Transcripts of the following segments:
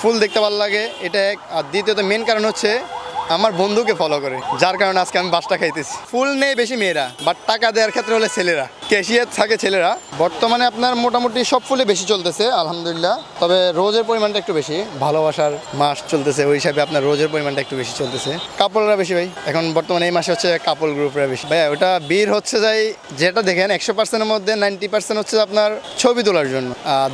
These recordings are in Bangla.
ফুল দেখতে ভালো লাগে, এটা এক। আর দ্বিতীয়ত মেন কারণ হচ্ছে আমার বন্ধুকে ফলো করে, যার কারণে আজকে আমি বাসটা খাইতেছি। ফুল নেই বেশি মেয়েরা বাট টাকা দেওয়ার ক্ষেত্রে হলে ছেলেরা। ক্যাশিয়ার থাকে ছেলেরা। বর্তমানে আপনার মোটামুটি সব ফুলে বেশি চলতেছে, আলহামদুলিল্লাহ। তবে রোজের পরিমাণটা একটু বেশি। ভালোবাসার মাস চলতেছে, ওই হিসাবে আপনার রোজের পরিমাণটা একটু বেশি চলতেছে। কাপড়রা বেশি ভাই। এখন বর্তমানে এই মাসে হচ্ছে কাপড় গ্রুপরা বেশি। ভাই ওটা বীর হচ্ছে যাই, যেটা দেখেন, একশো পার্সেন্টের মধ্যে নাইনটি পার্সেন্ট হচ্ছে আপনার ছবি তোলার জন্য।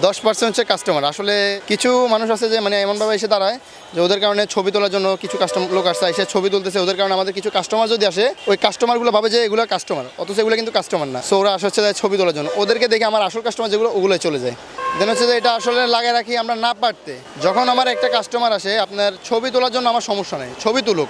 দশ পার্সেন্ট হচ্ছে কাস্টমার আসলে কিছু মানুষ আছে যে মানে এমনভাবে এসে দাঁড়ায় যে, ওদের কারণে ছবি তোলার জন্য কিছু কাস্টমার লোক আসছে, এসে ছবি তুলতেছে। ওদের কারণে আমাদের কিছু কাস্টমার যদি আসে, ওই কাস্টমারগুলো ভাবে যে, এগুলো কাস্টমার অথচ এগুলো কিন্তু কাস্টমার না। সো ওরা আসে হচ্ছে যায় ছবি তোলার জন্য। ওদেরকে দেখে আমার আসল কাস্টমার যেগুলো, ওগুলোই চলে যায়। দেন হচ্ছে যে এটা আসলে লাগিয়ে রাখি আমরা না পারতে। যখন আমার একটা কাস্টমার আসে, আপনার ছবি তোলার জন্য আমার সমস্যা নেই। ছবি তুলুক।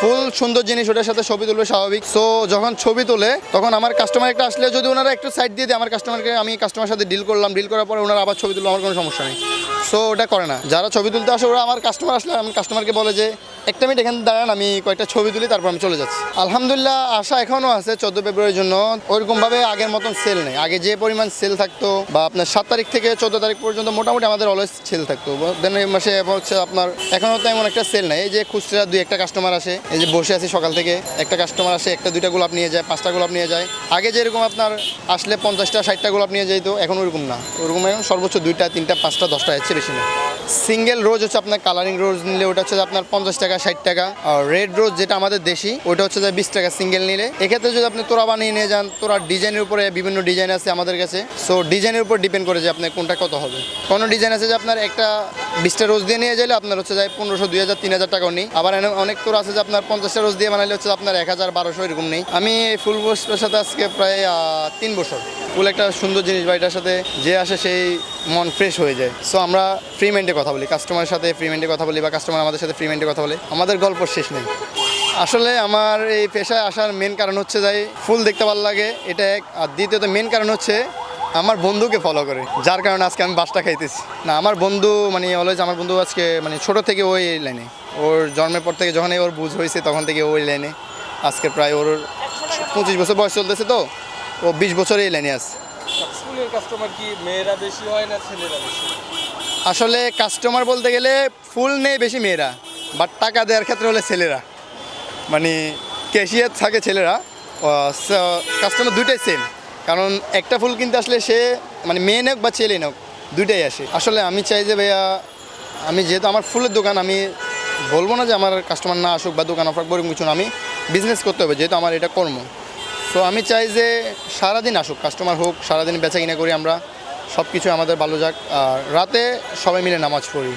ফুল সুন্দর জিনিস ওটার সাথে ছবি তুলবে স্বাভাবিক। সো যখন ছবি তোলে, তখন আমার কাস্টমার একটা আসলে যদি ওনারা একটু সাইড দিয়ে দেয়, আমার কাস্টমারকে আমি কাস্টমার সাথে ডিল করলাম ডিল করার পরে ওনারা আবার ছবি তুললো, আমার কোনো সমস্যা নেই। সো ওটা করে না। যারা ছবি তুলতে আসে, ওরা আমার কাস্টমার আসলে আমি কাস্টমারকে বলে যে, একটা মিনিট এখানে দাঁড়ান, আমি কয়েকটা ছবি তুলি, তারপর আমি চলে যাচ্ছি। আলহামদুলিল্লাহ, আশা এখনও আছে চোদ্দ ফেব্রুয়ারির জন্য। ওইরকমভাবে আগের মতন সেল নেই। আগে যে পরিমাণ সেল থাকতো, বা আপনার সাত তারিখ থেকে চোদ্দ তারিখ পর্যন্ত মোটামুটি আমাদের অলওয়েজ সেল থাকতো। দেন এই মাসে হচ্ছে আপনার এখনও তেমন একটা সেল নেই। এই যে খুচরা দুই একটা কাস্টমার আসে, এই যে বসে আছি সকাল থেকে, একটা কাস্টমার আসে, একটা দুইটা গোলাপ নিয়ে যায়, পাঁচটা গোলাপ নিয়ে যায়। আগে যেরকম আপনার আসলে পঞ্চাশটা, ষাটটা গোলাপ নিয়ে যেত এখন ওরকম না। ওরকম এখন সর্বোচ্চ দুইটা, তিনটা, পাঁচটা, দশটা হচ্ছে বেশি না সিঙ্গেল রোজ হচ্ছে আপনার কালারিং রোজ নিলে ওটা হচ্ছে আপনার পঞ্চাশ টাকা, ষাট টাকা। আর রেড রোজ যেটা আমাদের দেশি, ওটা হচ্ছে যে বিশ টাকা সিঙ্গেল নিলে। এক্ষেত্রে যদি আপনি তোরা বানিয়ে নিয়ে যান, তোরা ডিজাইনের উপরে বিভিন্ন ডিজাইন আছে আমাদের কাছে। সো ডিজাইনের উপর ডিপেন্ড করে যে আপনার কোনটা কত হবে। কোনো ডিজাইন আছে যে আপনার একটা বিশটা রোজ দিয়ে নিয়ে যাইলে আপনার হচ্ছে যায় পনেরোশো, দুই হাজার, তিন হাজার টাকাও নেই আবার অনেক তোর আছে যে আপনার পঞ্চাশটা রোজ দিয়ে বানালে হচ্ছে আপনার এক হাজার, বারোশো এরকম নেই। আমি এই ফুল বসটার সাথে আজকে প্রায় তিন বছর। ফুল একটা সুন্দর জিনিস বা এটার সাথে যে আসে সেই মন ফ্রেশ হয়ে যায়। সো আমরা ফ্রি মাইন্ডে কথা বলি। কাস্টমারের সাথে ফ্রি মাইন্ডে কথা বলি বা কাস্টমার আমাদের সাথে ফ্রি মাইন্ডে কথা বলে। আমাদের গল্প শেষ নেই। আসলে আমার এই পেশায় আসার মেন কারণ হচ্ছে যাই, ফুল দেখতে ভালো লাগে, এটা এক। আর দ্বিতীয়ত মেন কারণ হচ্ছে আমার বন্ধুকে ফলো করে যার কারণে আজকে আমি বাসটা খাইতেছি। না আমার বন্ধু মানে অলওয়েজ আমার বন্ধু আজকে মানে ছোট থেকে ওই লাইনে ওর জন্মের পর থেকে যখনই ওর বুঝ হয়েছে তখন থেকে ওই লাইনে আজকে প্রায় ওর পঁচিশ বছর বয়স চলতেছে তো ও বিশ বছর এই লাইনে আছে। স্কুলের কাস্টমার কি মেয়েরা বেশি হয় না ছেলেরা বেশি আসলে কাস্টমার বলতে গেলে ফুল নেই বেশি মেয়েরা বাট টাকা দেওয়ার ক্ষেত্রে হলে ছেলেরা। মানে ক্যাশিয়ার থাকে ছেলেরা কাস্টমার দুইটাই সেম কারণ একটা ফুল কিনতে আসলে সে মানে মেয়ে হোক বা ছেলে হোক দুইটাই আসে। আসলে আমি চাই যে ভাইয়া, আমি যেহেতু আমার ফুলের দোকান, আমি বলব না যে আমার কাস্টমার না আসুক বা দোকান অফার করুক কিছু না, আমি বিজনেস করতে হবে, যেহেতু আমার এটা কর্ম। সো আমি চাই যে সারাদিন আসুক কাস্টমার হোক, সারাদিন বেচা কিনা করি আমরা সব কিছু আমাদের ভালো যাক। আর রাতে সবাই মিলে নামাজ পড়ি।